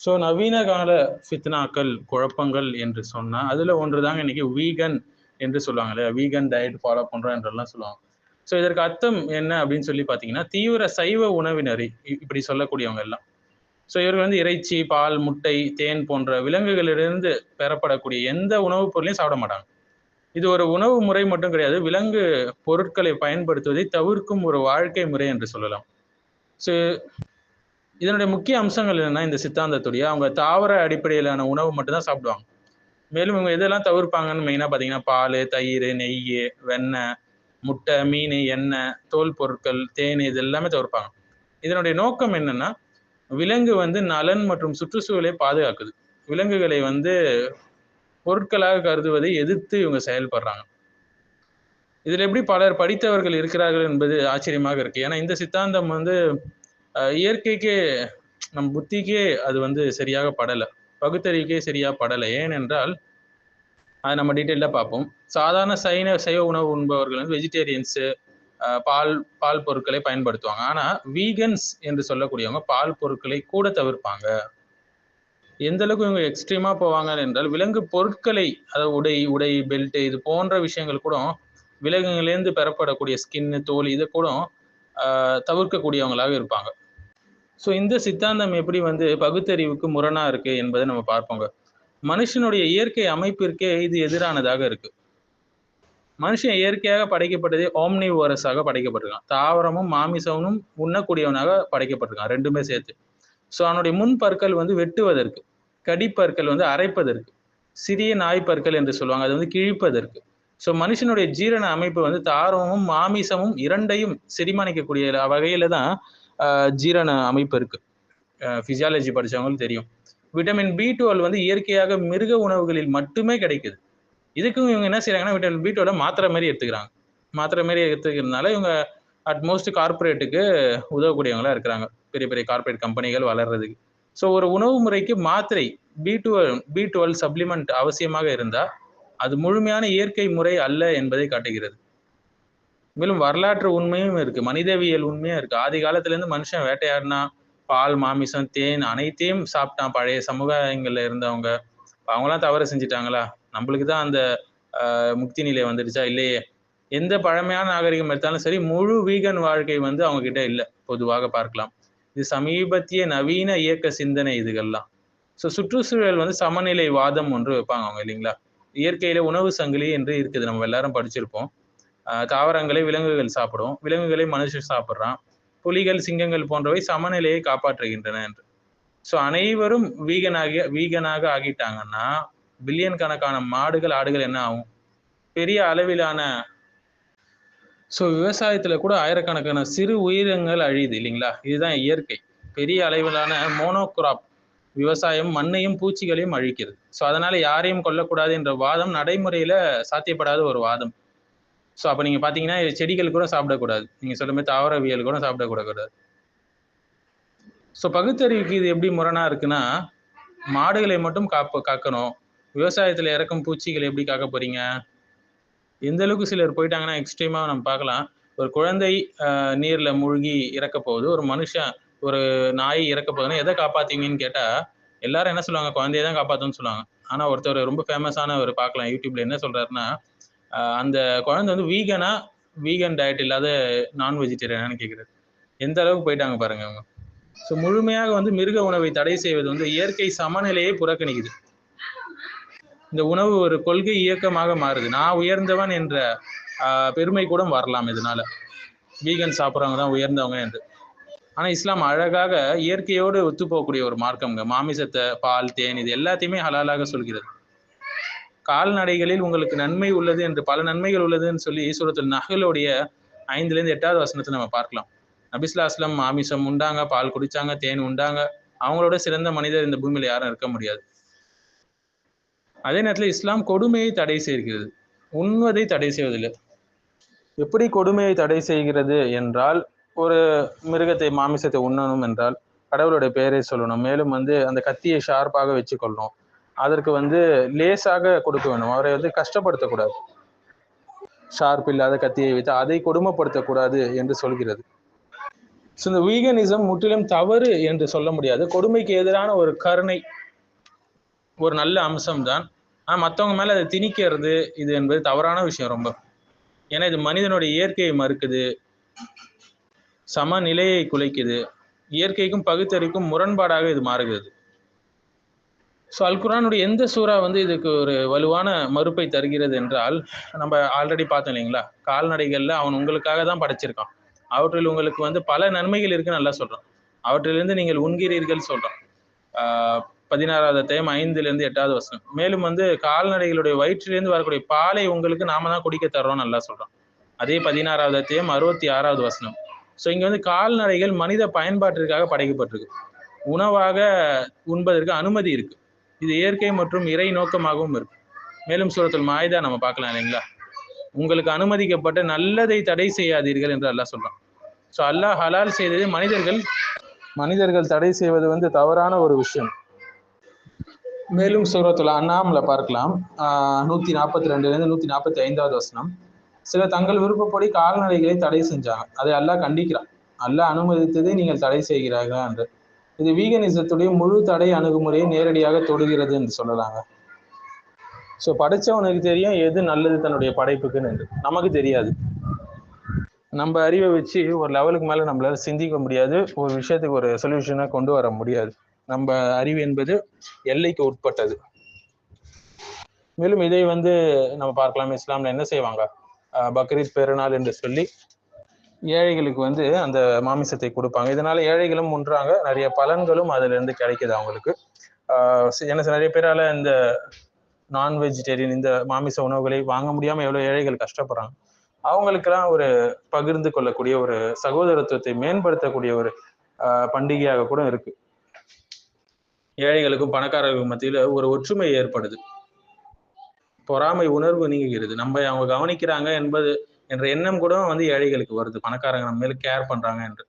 So நவீன கால ஃபித்னாக்கள் குழப்பங்கள் என்று சொன்னால் அதில் ஒன்று தாங்க இன்னைக்கு வீகன் என்று சொல்லுவாங்க இல்லையா? வீகன் டயட் ஃபாலோ பண்ணுறோம் என்றெல்லாம் சொல்லுவாங்க. ஸோ இதற்கு அர்த்தம் என்ன அப்படின்னு சொல்லி பார்த்தீங்கன்னா தீவிர சைவ உணவினரி இப்படி சொல்லக்கூடியவங்க எல்லாம். ஸோ இவர்கள் வந்து இறைச்சி பால் முட்டை தேன் போன்ற விலங்குகளிலிருந்து பெறப்படக்கூடிய எந்த உணவுப் பொருளையும் சாப்பிட மாட்டாங்க. இது ஒரு உணவு முறை மட்டும் கிடையாது. விலங்கு பொருட்களை பயன்படுத்துவதை தவிர்க்கும் ஒரு வாழ்க்கை முறை என்று சொல்லலாம். ஸோ இதனுடைய முக்கிய அம்சங்கள் என்னன்னா இந்த சித்தாந்தத்துடைய அவங்க தாவர அடிப்படையிலான உணவு மட்டும்தான் சாப்பிடுவாங்க. மேலும் இவங்க எதெல்லாம் தவிர்ப்பாங்கன்னு மெயினாக பார்த்தீங்கன்னா பால் தயிர் நெய் வெண்ணெய் முட்டை மீன் எண்ணெய் தோல் பொருட்கள் தேன் இது எல்லாமே தவிர்ப்பாங்க. இதனுடைய நோக்கம் என்னன்னா விலங்கு வந்து நலன் மற்றும் சுற்றுச்சூழலை பாதுகாக்குது. விலங்குகளை வந்து பொருட்களாக கருதுவதை எதிர்த்து இவங்க செயல்படுறாங்க. இதுல எப்படி பலர் படித்தவர்கள் இருக்கிறார்கள் என்பது ஆச்சரியமாக இருக்கு. ஏன்னா இந்த சித்தாந்தம் வந்து இயற்கைக்கே நம் புத்திக்கே அது வந்து சரியாக படலை. பகுத்தறிவுக்கே சரியாக படலை. ஏனென்றால் அதை நம்ம டீட்டெயிலாக பார்ப்போம் சாதாரண சைன சைவ உணவு உண்பவர்கள் வந்து வெஜிடேரியன்ஸு பால் பால் பொருட்களை பயன்படுத்துவாங்க. ஆனால் வீகன்ஸ் என்று சொல்லக்கூடியவங்க பால் பொருட்களை கூட தவிர்ப்பாங்க. எந்த அளவுக்கு இவங்க எக்ஸ்ட்ரீமாக போவாங்க என்றால் விலங்கு பொருட்களை அதாவது உடை உடை பெல்ட்டு இது போன்ற விஷயங்கள் கூட விலங்குகளிலிருந்து பெறப்படக்கூடிய ஸ்கின்னு தோல் இதை கூட தவிர்க்கக்கூடியவங்களாக இருப்பாங்க. ஸோ இந்த சித்தாந்தம் எப்படி வந்து பகுத்தறிவுக்கு முரணா இருக்கு என்பதை நம்ம பார்ப்போங்க. மனுஷனுடைய இயற்கை அமைப்பிற்கே இது எதிரானதாக இருக்கு. மனுஷன் இயற்கையாக படைக்கப்பட்டதே ஓம்னிவோரஸாக படைக்கப்பட்டிருக்கான். தாவரமும் மாமிசமும் உண்ணக்கூடியவனாக படைக்கப்பட்டிருக்கான் ரெண்டுமே சேர்த்து. ஸோ அவனுடைய முன் பற்கள் வந்து வெட்டுவதற்கு கடிப்பற்கள் வந்து அரைப்பதற்கு சிறிய நாய்ப்பற்கள் என்று சொல்லுவாங்க அது வந்து கிழிப்பதற்கு. ஸோ மனுஷனுடைய ஜீரண அமைப்பு வந்து தாரமும் மாமிசமும் இரண்டையும் செரிமானிக்கக்கூடிய வகையில தான் ஆஹ், ஜீரண அமைப்பு இருக்கு. ஃபிசியாலஜி படிச்சவங்களுக்கு தெரியும். விட்டமின் பி டுவெல் வந்து இயற்கையாக மிருக உணவுகளில் மட்டுமே கிடைக்குது. இதுக்கும் இவங்க என்ன செய்றாங்கன்னா விட்டமின் பி டுவெல் மாத்திரை மாதிரி எடுத்துக்கிறாங்க. மாத்திரை மாதிரி எடுத்துக்கிறதுனால இவங்க அட்மோஸ்ட் கார்ப்பரேட்டுக்கு உதவக்கூடியவங்களா இருக்கிறாங்க. பெரிய பெரிய கார்ப்பரேட் கம்பெனிகள் வளர்றதுக்கு. ஸோ ஒரு உணவு முறைக்கு மாத்திரை B twelve B twelve supplement அவசியமாக இருந்தால் அது முழுமையான இயற்கை முறை அல்ல என்பதை காட்டுகிறது. மேலும் வரலாற்று உண்மையும் இருக்கு. மனிதவியல் உண்மையும் இருக்கு. ஆதி காலத்துல இருந்து மனுஷன் வேட்டையாடினா பால் மாமிசம் தேன் அனைத்தையும் சாப்பிட்டான் பழைய சமுதாயங்கள்ல இருந்தவங்க. அவங்களாம் தவறு செஞ்சுட்டாங்களா? நம்மளுக்கு தான் அந்த முக்தி நிலை வந்துடுச்சா? இல்லையே. எந்த பழமையான நாகரிகம் எடுத்தாலும் சரி முழு வீகன் வாழ்க்கை வந்து அவங்க கிட்ட இல்லை. பொதுவாக பார்க்கலாம். இது சமீபத்திய நவீன இயக்க சிந்தனை இதுகள்லாம். ஸோ சுற்றுச்சூழல் வந்து சமநிலை வாதம் ஒன்று வைப்பாங்க அவங்க இல்லைங்களா? இயற்கையில உணவு சங்கிலி என்று இருக்குது. நம்ம எல்லாரும் படிச்சிருப்போம். தாவரங்களை விலங்குகள் சாப்பிடும். விலங்குகளை மனுஷன் சாப்பிட்றான். புலிகள் சிங்கங்கள் போன்றவை சமநிலையை காப்பாற்றுகின்றன என்று. ஸோ அனைவரும் வீகனாக வீகனாக ஆகிட்டாங்கன்னா பில்லியன் கணக்கான மாடுகள் ஆடுகள் என்ன ஆகும்? பெரிய அளவிலான ஸோ விவசாயத்தில் கூட ஆயிரக்கணக்கான சிறு உயிரினங்கள் அழியுது இல்லைங்களா? இதுதான் இயற்கை. பெரிய அளவிலான மோனோக்ராப் விவசாயம் மண்ணையும் பூச்சிகளையும் அழிக்கிறது. ஸோ அதனால யாரையும் கொல்லக்கூடாது என்ற வாதம் நடைமுறையில சாத்தியப்படாத ஒரு வாதம். ஸோ அப்போ நீங்க பாத்தீங்கன்னா செடிகள் கூட சாப்பிடக்கூடாது. நீங்க சொல்ல மாதிரி தாவரவியல் கூட சாப்பிடக்கூடாது. ஸோ பகுத்தறிவுக்கு இது எப்படி முரணா இருக்குன்னா மாடுகளை மட்டும் காப்ப காக்கணும். விவசாயத்துல இறக்கும் பூச்சிகளை எப்படி காக்க போறீங்க? எந்த அளவுக்கு சிலர் போயிட்டாங்கன்னா எக்ஸ்ட்ரீமா நம்ம பார்க்கலாம். ஒரு குழந்தை ஆஹ், நீர்ல மூழ்கி இறக்க போகுது. ஒரு மனுஷன் ஒரு நாய் இறக்க போகுதுன்னா எதை காப்பாத்தீங்கன்னு கேட்டா எல்லாரும் என்ன சொல்லுவாங்க? குழந்தைய தான் காப்பாத்துன்னு சொல்லுவாங்க. ஆனா ஒருத்தர் ரொம்ப ஃபேமஸான ஒரு பார்க்கலாம் யூடியூப்ல என்ன சொல்றாருன்னா அந்த குழந்தை வந்து வீகனா வீகன் டயட் இல்லாத நான் வெஜிடேரியனான்னு கேட்குறாரு எந்த அளவுக்கு போயிட்டாங்க பாருங்க அவங்க. ஸோ முழுமையாக வந்து மிருக உணவை தடை செய்வது வந்து இயற்கை சமநிலையை புறக்கணிக்குது. இந்த உணவு ஒரு கொள்கை இயக்கமாக மாறுது. நான் உயர்ந்தவன் என்ற பெருமை கூட வரலாம் இதனால. வீகன் சாப்பிட்றவங்க தான் உயர்ந்தவங்க என்று. ஆனா இஸ்லாம் அழகாக இயற்கையோடு ஒத்து போகக்கூடிய ஒரு மார்க்கம்ங்க மாமிசத்தை பால் தேன் இது எல்லாத்தையுமே ஹலாலாக சொல்கிறது. கால்நடைகளில் உங்களுக்கு நன்மை உள்ளது என்று பல நன்மைகள் உள்ளதுன்னு சொல்லி சூரத்துல் நகலுடைய ஐந்துல இருந்து எட்டாவது வசனத்தை நம்ம பார்க்கலாம். நபிஸ்லா அஸ்லம் மாமிசம் உண்டாங்க பால் குடிச்சாங்க தேன் உண்டாங்க. அவங்களோட சிறந்த மனிதர் இந்த பூமியில யாரும் இருக்க முடியாது. அதே நேரத்துல இஸ்லாம் கொடுமையை தடை செய்கிறது. உண்வதை தடை செய்வதில்லை. எப்படி கொடுமையை தடை செய்கிறது என்றால் ஒரு மிருகத்தை மாமிசத்தை உண்ணணும் என்றால் கடவுளுடைய பெயரை சொல்லணும். மேலும் வந்து அந்த கத்தியை ஷார்ப்பாக வச்சுக்கொள்ளணும். அதற்கு வந்து லேசாக கொடுக்க வேண்டும். அவரை வந்து கஷ்டப்படுத்தக்கூடாது. ஷார்ப் இல்லாத கத்தியை வைத்து அதை கொடுமைப்படுத்தக்கூடாது என்று சொல்கிறது. ஸோ இந்த வீகனிசம் முற்றிலும் தவறு என்று சொல்ல முடியாது. கொடுமைக்கு எதிரான ஒரு கருணை ஒரு நல்ல அம்சம் தான் ஆனால் மற்றவங்க மேலே அதை திணிக்கிறது இது என்பது தவறான விஷயம் ரொம்ப. ஏன்னா இது மனிதனுடைய இயற்கையை மறுக்குது. சமநிலையை குலைக்குது. இயற்கைக்கும் பகுத்தறிக்கும் முரண்பாடாக இது மாறுகிறது. ஸோ அல்குரானுடைய எந்த சூறா வந்து இதுக்கு ஒரு வலுவான மறுப்பை தருகிறது என்றால் நம்ம ஆல்ரெடி பார்த்தோம் இல்லைங்களா? கால்நடைகள்ல அவன் உங்களுக்காக தான் படைச்சிருக்கான். அவற்றில் உங்களுக்கு வந்து பல நன்மைகள் இருக்குன்னு நல்லா சொல்றான். அவற்றிலிருந்து நீங்கள் உண்கிறீர்கள் சொல்றான். ஆஹ் பதினாறாவது அத்தியாயம் ஐந்துல இருந்து எட்டாவது வசனம். மேலும் வந்து கால்நடைகளுடைய வயிற்றிலிருந்து வரக்கூடிய பாலை உங்களுக்கு நாம தான் குடிக்க தர்றோம் நல்லா சொல்கிறோம் அதே பதினாறாவது அத்தியாயம் அறுபத்தி ஆறாவது வசனம். ஸோ இங்கே வந்து கால்நடைகள் மனித பயன்பாட்டிற்காக படைக்கப்பட்டிருக்கு. உணவாக உண்பதற்கு அனுமதி இருக்கு. இது இயற்கை மற்றும் இறை நோக்கமாகவும் இருக்கு. மேலும் சூரத்தில் மாயுதா நம்ம பார்க்கலாம் இல்லைங்களா? உங்களுக்கு அனுமதிக்கப்பட்ட நல்லதை தடை செய்யாதீர்கள் என்று அல்லாஹ் சொல்றான். ஸோ அல்லாஹ் ஹலால் செய்தது மனிதர்கள். மனிதர்கள் தடை செய்வது வந்து தவறான ஒரு விஷயம். மேலும் சூரத்துல அண்ணாமல பார்க்கலாம். நூத்தி நாற்பத்தி ரெண்டுல இருந்து நூத்தி நாற்பத்தி ஐந்தாவது வசனம். சில தங்கள் விருப்பப்படி கால்நடைகளை தடை செஞ்சாங்க அதை அல்லாஹ் கண்டிக்கிறான். அல்லாஹ் அனுமதித்ததை நீங்கள் தடை செய்கிறார்கள் என்று. இது வீகனிசத்துடைய முழு தடை அணுகுமுறையை நேரடியாக தொடுகிறது என்று சொல்லலாங்க. ஸோ படைச்சவனுக்கு தெரியும் எது நல்லது தன்னுடைய படைப்புக்குன்னு என்று. நமக்கு தெரியாது. நம்ம அறிவை வச்சு ஒரு லெவலுக்கு மேல நம்மளால சிந்திக்க முடியாது. ஒரு விஷயத்துக்கு ஒரு சொல்யூஷனை கொண்டு வர முடியாது. நம்ம அறிவு என்பது எல்லைக்கு உட்பட்டது. மேலும் இதை வந்து நம்ம பார்க்கலாம். இஸ்லாம்ல என்ன செய்வாங்க? பக்ரீத் பெருநாள் என்று சொல்லி ஏழைகளுக்கு வந்து அந்த மாமிசத்தை கொடுப்பாங்க. இதனால ஏழைகளும் உண்றாங்க நிறைய பலன்களும் அதுல இருந்து கிடைக்குது அவங்களுக்கு. ஆஹ் என்ன நிறைய பேரால இந்த நான் வெஜிடேரியன் இந்த மாமிச உணவுகளை வாங்க முடியாம எவ்வளவு ஏழைகள் கஷ்டப்படுறாங்க. அவங்களுக்கெல்லாம் ஒரு பகிர்ந்து கொள்ளக்கூடிய ஒரு சகோதரத்துவத்தை மேம்படுத்தக்கூடிய ஒரு ஆஹ் பண்டிகையாக கூட இருக்கு. ஏழைகளுக்கும் பணக்காரர்களுக்கும் மத்தியில ஒரு ஒற்றுமை ஏற்படுது. பொறாமை உணர்வு நீங்குகிறது. நம்ம அவங்க கவனிக்கிறாங்க என்பது என்ற எண்ணம் கூட வந்து ஏழைகளுக்கு வருது. பணக்காரங்க நம்ம மேல கேர் பண்றாங்க என்று.